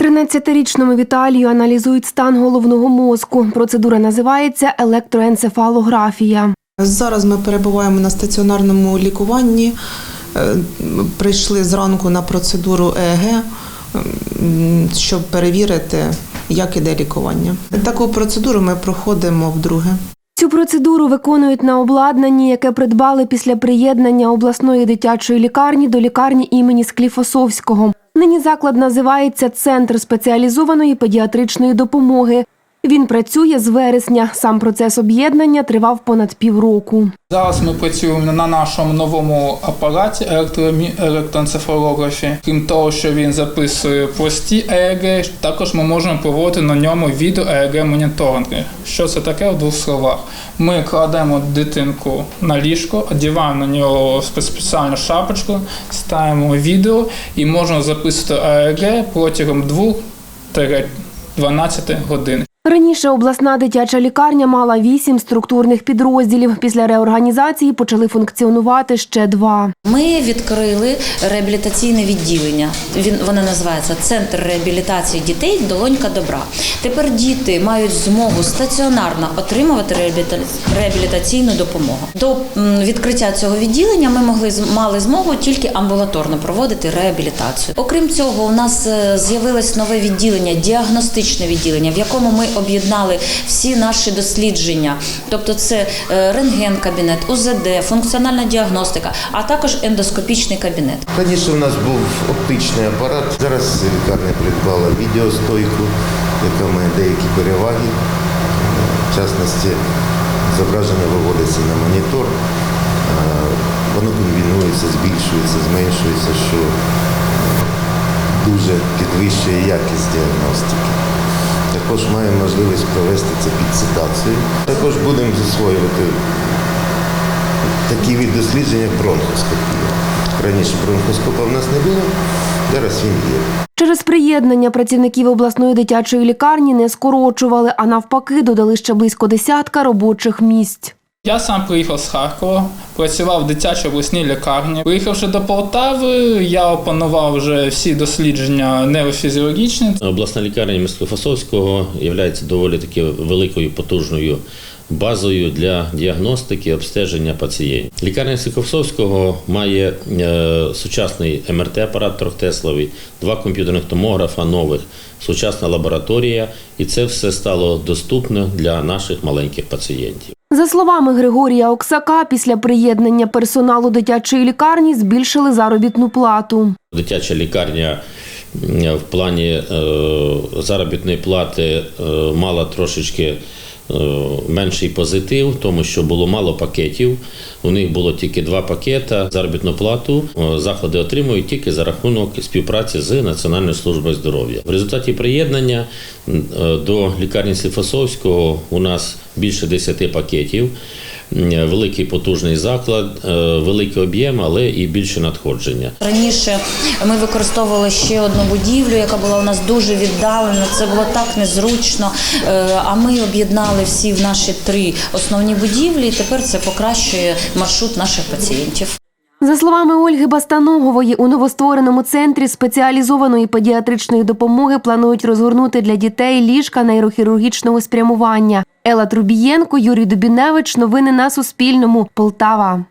13-річному Віталію аналізують стан головного мозку. Процедура називається електроенцефалографія. Зараз ми перебуваємо на стаціонарному лікуванні. Е, Прийшли зранку на процедуру ЕЕГ, щоб перевірити, як іде лікування. Таку процедуру ми проходимо вдруге. Цю процедуру виконують на обладнанні, яке придбали після приєднання обласної дитячої лікарні до лікарні імені Скліфосовського. Нині заклад називається Центр спеціалізованої педіатричної допомоги. Він працює з вересня. Сам процес об'єднання тривав понад півроку. Зараз ми працюємо на нашому новому апараті електроенцефалографі. Крім того, що він записує прості ЕЕГ, також ми можемо проводити на ньому відео ЕЕГ моніторинги. Що це таке в двох словах? Ми кладемо дитинку на ліжко, одягаємо на нього спеціальну шапочку, ставимо відео і можемо записувати ЕЕГ протягом 2-12 годин. Раніше обласна дитяча лікарня мала вісім структурних підрозділів. Після реорганізації почали функціонувати ще два. Ми відкрили реабілітаційне відділення. Він воно називається Центр реабілітації дітей Долонька добра. Тепер діти мають змогу стаціонарно отримувати реабілітаційну допомогу. До відкриття цього відділення ми могли мали змогу тільки амбулаторно проводити реабілітацію. Окрім цього, у нас е, з'явилось нове відділення, діагностичне відділення, в якому ми об'єднали всі наші дослідження, тобто це е, рентген-кабінет, УЗД, функціональна діагностика, а також ендоскопічний кабінет. Раніше у нас був оптичний апарат. Зараз лікарня придбала відеостойку, яка має деякі переваги. В частності, зображення виводиться на монітор, воно комбінується, збільшується, зменшується, що дуже підвищує якість діагностики. Також маємо можливість провести це під цитацію. Також будемо засвоювати такі від дослідження як бронхоскопія. Раніше бронхоскопа в нас не було, зараз він є. Через приєднання працівників обласної дитячої лікарні не скорочували, а навпаки, додали ще близько десятка робочих місць. Я сам приїхав з Харкова, працював в дитячій обласній лікарні. Приїхавши до Полтави, я опанував вже всі дослідження нейрофізіологічні. Обласна лікарня міста є доволі таки великою потужною базою для діагностики обстеження пацієнтів. Лікарня Сиковсовського має е, сучасний МРТ-апарат трьохтесловий, два комп'ютерних томографа нових, сучасна лабораторія, і це все стало доступно для наших маленьких пацієнтів. За словами Григорія Оксака, після приєднання персоналу дитячої лікарні збільшили заробітну плату. Дитяча лікарня в плані е, заробітної плати е, мала трошечки менший позитив, тому що було мало пакетів. У них було тільки два пакета. Заробітну плату заходи отримують тільки за рахунок співпраці з Національною службою здоров'я. В результаті приєднання е, до лікарні Сліфосовського у нас більше 10 пакетів. М, Великий потужний заклад, е, великий об'єм, але і більше надходження. Раніше ми використовували ще одну будівлю, яка була у нас дуже віддалена. Це було так незручно. Е, А ми об'єднали всі в наші три основні будівлі. і Тепер це покращує маршрут наших пацієнтів. За словами Ольги Бастанової, у новоствореному центрі спеціалізованої педіатричної допомоги планують розгорнути для дітей ліжка нейрохірургічного спрямування. Ела Трубієнко, Юрій Дубіневич. Новини на Суспільному. Полтава.